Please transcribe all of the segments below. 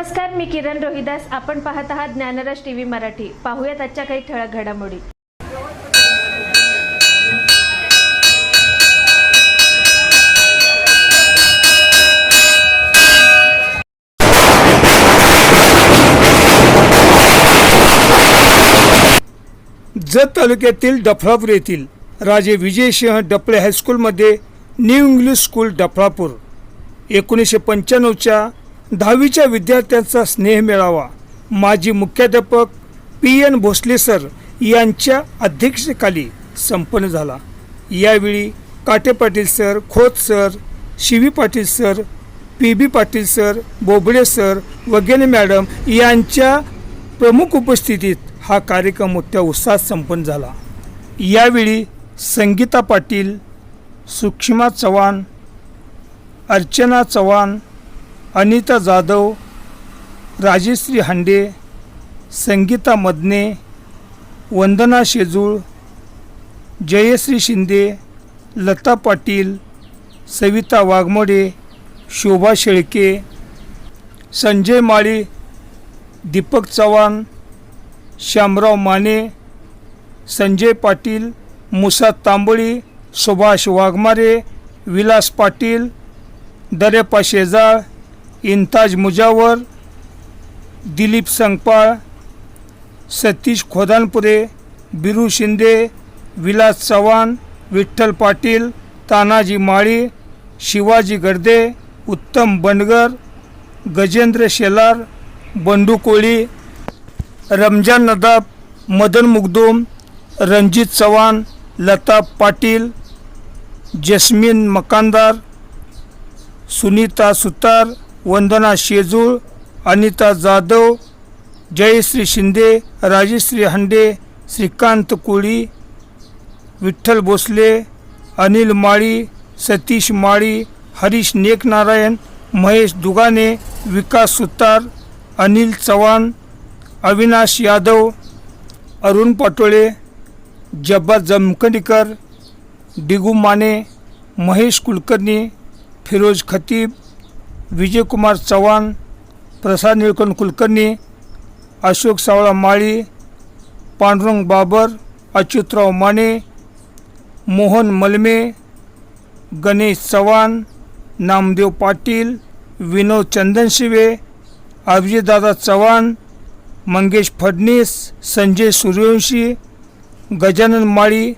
नमस्कार मी किरण रोहिदास. आपण पाहत आहात ज्ञानराज टी व्ही मराठी. पाहूयात आजच्या काही ठळक घडामोडी. जत तालुक्यातील डफळापूर येथील राजे विजयसिंह डफळे हायस्कूलमध्ये न्यू इंग्लिश स्कूल डफळापूर एकोणीसशे पंच्याण्णवच्या दहावीच्या विद्यार्थ्यांचा स्नेह मिळावा. माजी मुख्याध्यापक पी एन भोसले सर यांच्या अध्यक्षतेखाली संपन्न झाला. यावेळी काटे Patil sir Khot sir Shivi Patil sir P B Patil sir Bobde sir वगैरे मॅडम यांच्या प्रमुख उपस्थितीत हा कार्यक्रम मोठ्या उत्साहात संपन्न झाला. यावेळी संगीता पाटील सुषमा चव्हाण अर्चना चव्हाण अनिता जाधव राजेश्री हांडे संगीता मदने वंदना शेजूळ जयश्री शिंदे लता पाटील सविता वाघमोडे शोभा शेळके संजय माळी दीपक चव्हाण श्यामराव माने संजय पाटील मुसा तांबळी सुभाष वाघमारे विलास पाटील दरेपा शेजाळ इंताज मुजावर दिलीप संगपाळ सतीश खोदानपुरे बिरू शिंदे विलास चव्हाण विठ्ठल पाटील तानाजी माळी शिवाजी गर्दे उत्तम बंडगर गजेंद्र शेलार बंडू कोळी रमजान नदाब मदन मुगदूम रणजित चव्हाण लता पाटील जस्मीन मकानदार सुनीता सुतार वंदना शेजूळ अनिता जाधव जयश्री शिंदे राजेश्री हंडे श्रीकांत कोळी विठ्ठल भोसले अनिल माळी सतीश माळी हरीश नेकनारायण महेश दुगाने विकास सुतार अनिल चव्हाण अविनाश यादव अरुण पाटोळे जब्बा जमकणीकर डिगू माने महेश कुलकर्णी फिरोज खतीब विजयकुमार चव्हाण प्रसाद निळकंठ कुलकर्णी अशोक सावळा माळी पांडुरंग बाबर अच्युतराव माने मोहन मलमे गणेश चव्हाण नामदेव पाटील विनोद चंदनशिवे अभिजितदादा चव्हाण मंगेश फडणीस संजय सूर्यवंशी गजानन माळी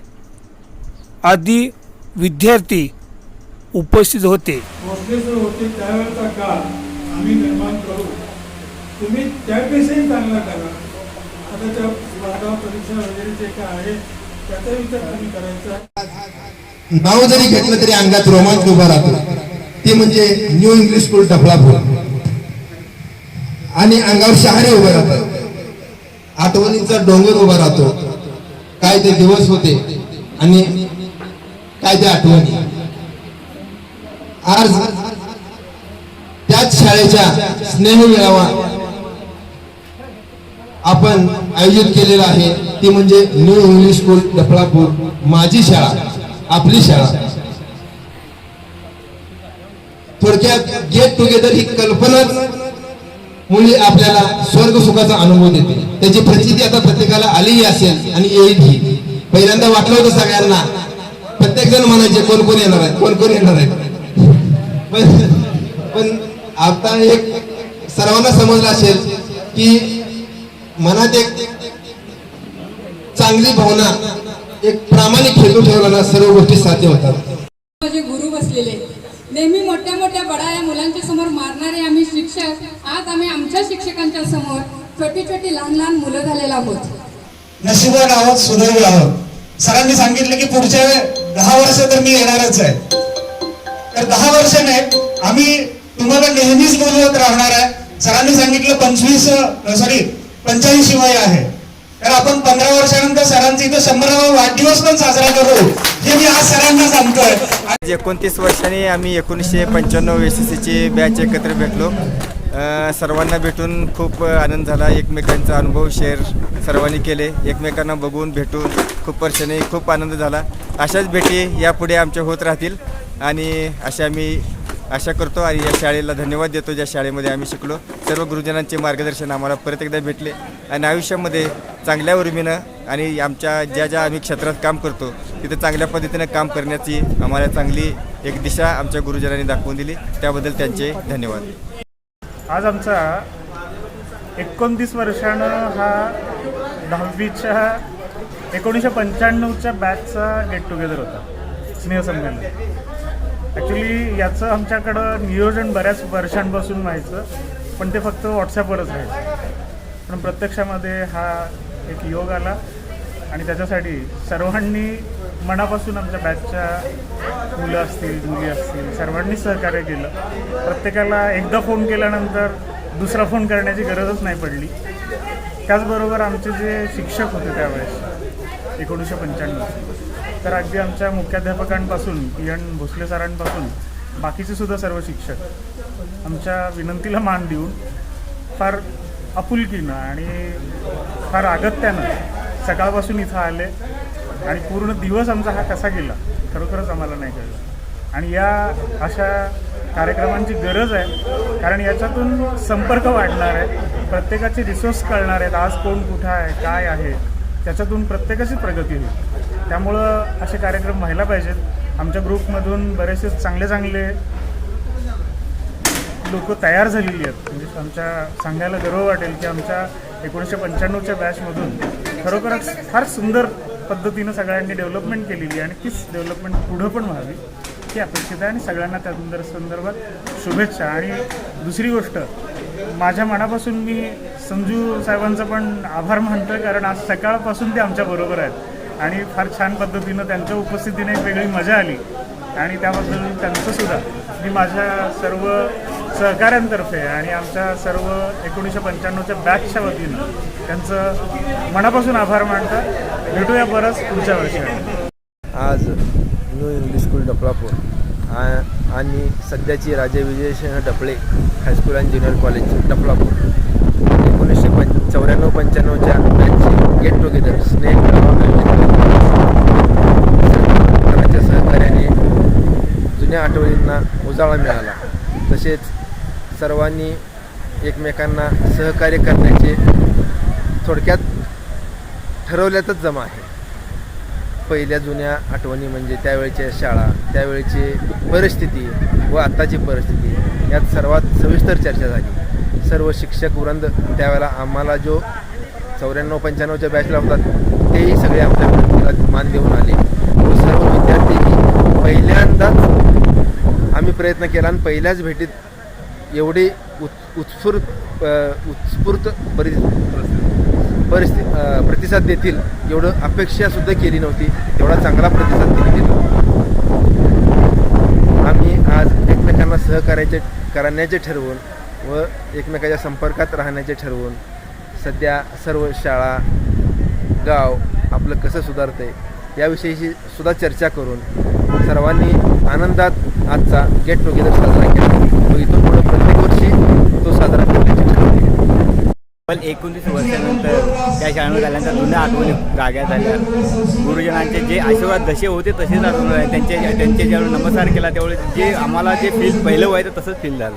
आदी विद्यार्थी उपस्थित होते. भोसले सर होते त्यावेळेचा काळ आम्ही निर्माण करू. तुम्ही त्यापेक्षाही चांगला करा. आता त्या स्पर्धा परीक्षा वगैरे जे काय आहे त्याचा विचार तुम्ही करायचा आहे. नाव जरी घेतलं तरी अंगात रोमांच उभा राहतो. ते म्हणजे न्यू इंग्लिश स्कूल डफळापूर आणि अंगावर शहारे उभे राहतात. आठवणींचा डोंगर उभा राहतो. काय ते दिवस होते आणि काय ते आठवणी. आज त्याच शाळेच्या स्नेह मेळावा आपण आयोजित केलेला आहे. ती म्हणजे न्यू इंग्लिश स्कूल डफळापूर माझी शाळा आपली शाळा. थोडक्यात गेट टुगेदर ही कल्पनाच मुली आपल्याला स्वर्ग सुखाचा अनुभव देते. त्याची प्रचिती आता प्रत्येकाला आलीही असेल आणि येईल पहिल्यांदा वाटलं होतं सगळ्यांना प्रत्येक जण म्हणायचे कोण कोण येणार आहेत कोण कोण येणार आहेत पण पण आता एक सर्वांना समजलं असेल की मनात एक चांगली भावना एक प्रामाणिक हेतू ठेवला ना सर्व गोष्टी साध्य होतात. माझे गुरु बसलेले. नेहमी मोठ्या मोठ्या बडाया मुलांच्या समोर मारणारे आम्ही शिक्षक आज आम्ही आमच्या शिक्षकांच्या समोर छोटी छोटी लहान लहान मुलं झालेलो आहोत. नशिबान आहोत सुदैवी आहोत सरांनी सांगितलं की पुढच्या दहा वर्ष तर मी येणारच आहे. तर दहा वर्ष नाही आम्ही तुम्हाला नेहमीच बोलवत राहणार आहे. सरांनी सांगितलं पंचवीस सॉरी पंच्याऐंशी वय आहे. तर आपण पंधरा वर्षानंतर सरांचा इथं शंभरावा वाढदिवस पण साजरा करू. हे मी आज सरांना सांगतोय. आज एकोणतीस वर्षांनी आम्ही एकोणीसशे पंच्याण्णव एस एस सीची बॅच एकत्र भेटलो. सर्वांना भेटून खूप आनंद झाला. एकमेकांचा अनुभव शेअर सर्वांनी केले. एकमेकांना बघून भेटून खूप वर्षांनी खूप आनंद झाला. अशाच भेटी यापुढे आमच्या होत राहतील. आणि अशा मी आशा करतो आणि या शाळेला धन्यवाद देतो ज्या शाळेमध्ये आम्ही शिकलो. सर्व गुरुजनांचे मार्गदर्शन आम्हाला परत एकदा भेटले. आणि आयुष्यामध्ये चांगल्या उर्मीनं आणि आमच्या ज्या ज्या आम्ही क्षेत्रात काम करतो तिथे चांगल्या पद्धतीनं काम करण्याची आम्हाला चांगली एक दिशा आमच्या गुरुजनांनी दाखवून दिली. त्याबद्दल त्यांचे धन्यवाद. आज आमचा एकोणतीस वर्षानं हा दहावीच्या एकोणीसशे पंच्याण्णवच्या बॅचचा गेट टुगेदर होता. स्नेहसंमेलन. ॲक्च्युली याचं आमच्याकडं नियोजन बऱ्याच वर्षांपासून व्हायचं पण ते फक्त व्हॉट्सॲपवरच व्हायचं पण प्रत्यक्षामध्ये हा एक योग आला आणि त्याच्यासाठी सर्वांनी मनापासून आमच्या बॅचच्या मुलं असतील मुली असतील सर्वांनी सहकार्य केलं. प्रत्येकाला एकदा फोन केल्यानंतर दुसरा फोन करण्याची गरजच नाही पडली. त्याचबरोबर आमचे जे शिक्षक होते त्यावेळेस एकोणीसशे पंच्याण्णव तर अगदी आमच्या मुख्याध्यापकांपासून पी एन भोसले सरांपासून बाकीचे सुद्धा सर्व शिक्षक आमच्या विनंतीला मान देऊन फार आपुलकीनं आणि फार अगत्यानं सकाळपासून इथं आले आणि पूर्ण दिवस आमचा हा कसा गेला खरोखरच आम्हाला नाही कळलं. आणि या अशा कार्यक्रमांची गरज आहे कारण याच्यातून संपर्क वाढणार आहे प्रत्येकाचे रिसोर्स कळणार आहेत आज कोण कुठं आहे काय आहे त्याच्यातून प्रत्येकाची प्रगती होईल. त्यामुळं असे कार्यक्रम व्हायला पाहिजेत. आमच्या ग्रुपमधून बरेचसे चांगले चांगले लोक तयार झालेली आहेत. म्हणजे आमच्या सांगायला गर्व वाटेल की आमच्या एकोणीसशे पंच्याण्णवच्या बॅचमधून खरोखरच फार सुंदर पद्धतीनं सगळ्यांनी डेव्हलपमेंट केलेली आहे आणि तीच डेव्हलपमेंट पुढं पण व्हावी ही अपेक्षित आहे. आणि सगळ्यांना त्या सुंदर संदर्भात शुभेच्छा. आणि दुसरी गोष्ट माझ्या मनापासून मी संजू साहेबांचं पण आभार मानतोय कारण आज सकाळपासून ते आमच्याबरोबर आहेत. आणि फार छान पद्धतीनं त्यांच्या उपस्थितीने एक वेगळी मजा आली. आणि त्याबद्दल त्यांचं सुद्धा. मी माझ्या सर्व सहकाऱ्यांतर्फे आणि आमच्या सर्व एकोणीसशे पंच्याण्णवच्या बॅचच्या वतीनं त्यांचं मनापासून आभार मानतात भेटूया परत पुढच्या वर्षी. आज न्यू इंग्लिश स्कूल डफळापूर आणि सध्याची Raje Vijaysinh Daphale high school and junior college Daphalapur एकोणीसशे पं चौऱ्याण्णव पंच्याण्णवच्या बॅचची गेट टुगेदर स्नेह मेळावा आयोजित करण्यात मित्रांच्या सहकार्याने जुन्या आठवणींना उजाळा मिळाला. तसेच सर्वांनी एकमेकांना सहकार्य करण्याचे थोडक्यात ठरवल्यातच जमा आहे. पहिल्या जुन्या आठवणी म्हणजे त्यावेळच्या शाळा त्यावेळची परिस्थिती व आत्ताची परिस्थिती यात सर्वात सविस्तर चर्चा झाली. सर्व शिक्षक वृंद त्यावेळेला आम्हाला जो चौऱ्याण्णव पंच्याण्णवच्या बॅचला होतात तेही सगळे आमच्या मान देऊन आले. व सर्व विद्यार्थी पहिल्यांदाच आम्ही प्रयत्न केला आणि पहिल्याच भेटीत एवढी उत् उत्स्फूर्त उत्स्फूर्त परि परिस्थिती प्रतिसाद देतील. एवढं अपेक्षासुद्धा केली नव्हती. तेवढा चांगला प्रतिसाद त्यांनी दिला. आम्ही आज एकमेकांना सहकार्याचे करण्याचे ठरवून व एकमेकाच्या संपर्कात राहण्याचे ठरवून सध्या सर्व शाळा गाव आपलं कसं सुधारतंय याविषयीची सुद्धा चर्चा करून सर्वांनी आनंदात आजचा गेट टुगेदर साजरा केला. तो इथून पुढे प्रत्येक वर्षी तो साजरा करण्याची ठरवली पण एकोणतीस वर्षानंतर त्या शाळेमध्ये आल्यानंतर जुन्या आठवणी जाग्या झाल्या गुरुजनांचे जे आशीर्वाद जसे होते तसेच आठवण आहे त्यांचे त्यांचे ज्यावेळी नमस्कार केला त्यावेळी जे आम्हाला जे फील पहिलं व्हायचं तसंच फील झालं.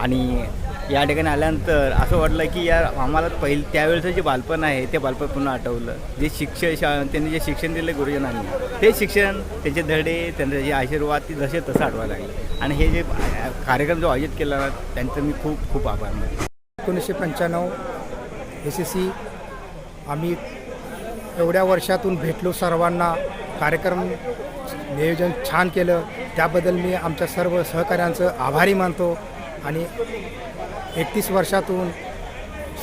आणि या ठिकाणी आल्यानंतर असं वाटलं की यार आम्हाला पहिलं त्यावेळेचं जे बालपण आहे ते बालपण पुन्हा आठवलं. जे शिक्षण शा त्यांनी जे शिक्षण दिलं गुरुजनांनी ते शिक्षण त्यांचे धडे त्यांचे जे आशीर्वाद ते जसे तसं आठवायला लागले. आणि हे जे कार्यक्रम जो आयोजित केला ना त्यांचं मी खूप खूप आभार मानतो. एकोणीसशे पंच्याण्णव एस एस सी आम्ही एवढ्या वर्षातून भेटलो सर्वांना. कार्यक्रम नियोजन छान केलं. त्याबद्दल मी आमच्या सर्व सहकाऱ्यांचं आभारी मानतो. आणि एकतीस वर्षातून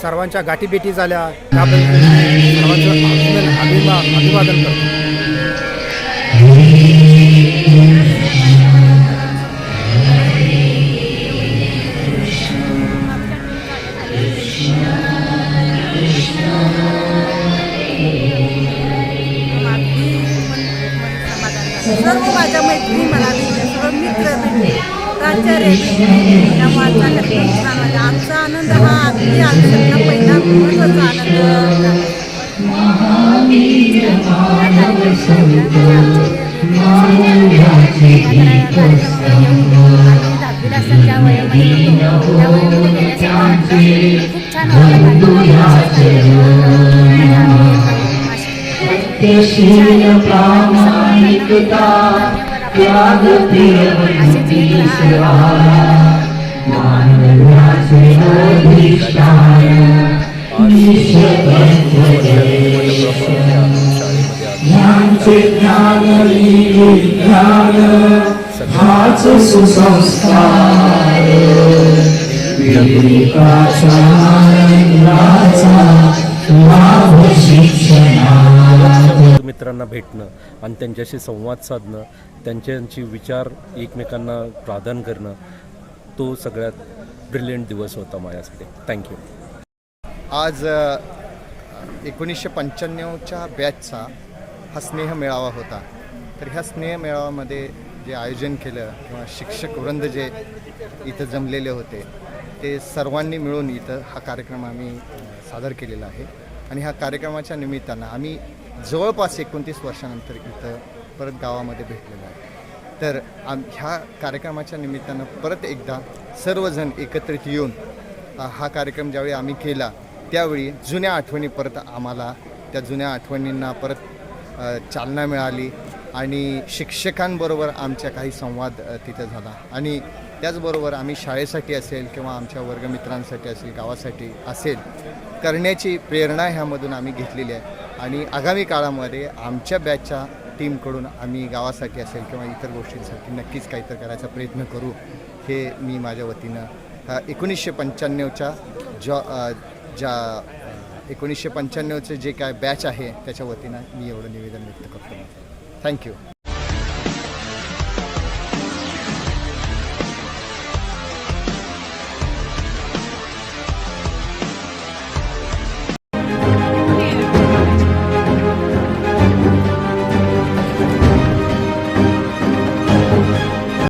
सर्वांच्या गाठीभेटी झाल्या. त्याबद्दल सर्वांचं अभिमा अभिवादन करतो. सर्व माझ्या मैत्री मला भेटल्या सर्व मित्र भेटले प्राचार्य भेटले त्यामुळे आजचा आमचा आनंद हा अगदी आयुष्यातला पहिला महत्त्वाचा आनंद खूप छान कार्यक्रम असाच कार्यक्रम आणि मित्रांना भेटणं आणि त्यांच्याशी संवाद साधणं त्यांच्यांची विचार एकमेकांना प्राधान करणं तो सगळ्यात ब्रिलियंट दिवस होता माझ्यासाठी. थँक्यू आज एकोणीसशे पंच्याण्णवच्या बॅचचा हा स्नेह मेळावा होता. तर ह्या स्नेह मेळाव्यामध्ये जे आयोजन केलं किंवा शिक्षक वृंद जे इथं जमलेले होते ते सर्वांनी मिळून इथं हा कार्यक्रम आम्ही सादर केलेला आहे. आणि ह्या कार्यक्रमाच्या निमित्तानं आम्ही जवळपास एकोणतीस वर्षानंतर इथं परत गावामध्ये भेटलेलं आहे. तर आम ह्या कार्यक्रमाच्या निमित्तानं परत एकदा सर्वजण एकत्रित येऊन हा कार्यक्रम ज्यावेळी आम्ही केला त्यावेळी जुन्या आठवणी परत आम्हाला त्या जुन्या आठवणींना परत चालना मिळाली आणि शिक्षकांबरोबर आमच्या काही संवाद तिथं झाला. आणि त्याचबरोबर आम्ही शाळेसाठी असेल किंवा आमच्या वर्गमित्रांसाठी असेल गावासाठी असेल करण्याची प्रेरणा ह्यामधून आम्ही घेतलेली आहे. आणि आगामी काळामध्ये आमच्या बॅचच्या टीमकडून आम्ही गावासाठी असेल किंवा इतर गोष्टींसाठी नक्कीच काहीतरी करायचा प्रयत्न करू हे मी माझ्या वतीनं एकोणीसशे पंच्याण्णवच्या ज्या ज्या एकोणीसशे पंच्याण्णवचं जे काय बॅच आहे त्याच्या वतीनं मी एवढं निवेदन व्यक्त करतो. थँक्यू